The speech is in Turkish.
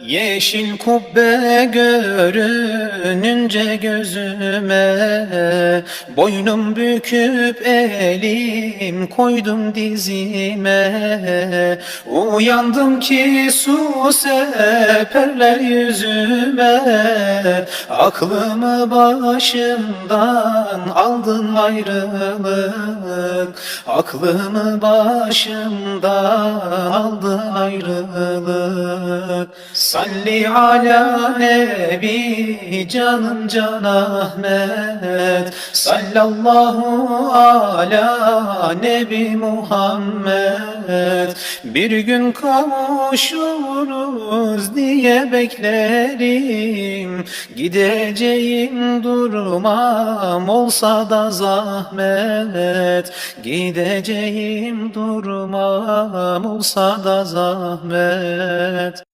Yeşil kubbe görününce gözüme Boynum büküp elim koydum dizime. Uyandım ki su seperler yüzüme Aklımı başımdan aldın ayrılık. Aklımı başımdan aldı ayrılık Salli ala nebi canım can Ahmet. Sallallahu ala nebi Muhammed. Bir gün kavuşuruz diye beklerim. Gideceğim durmam olsa da zahmet. Gideceğim durmam olsa da zahmet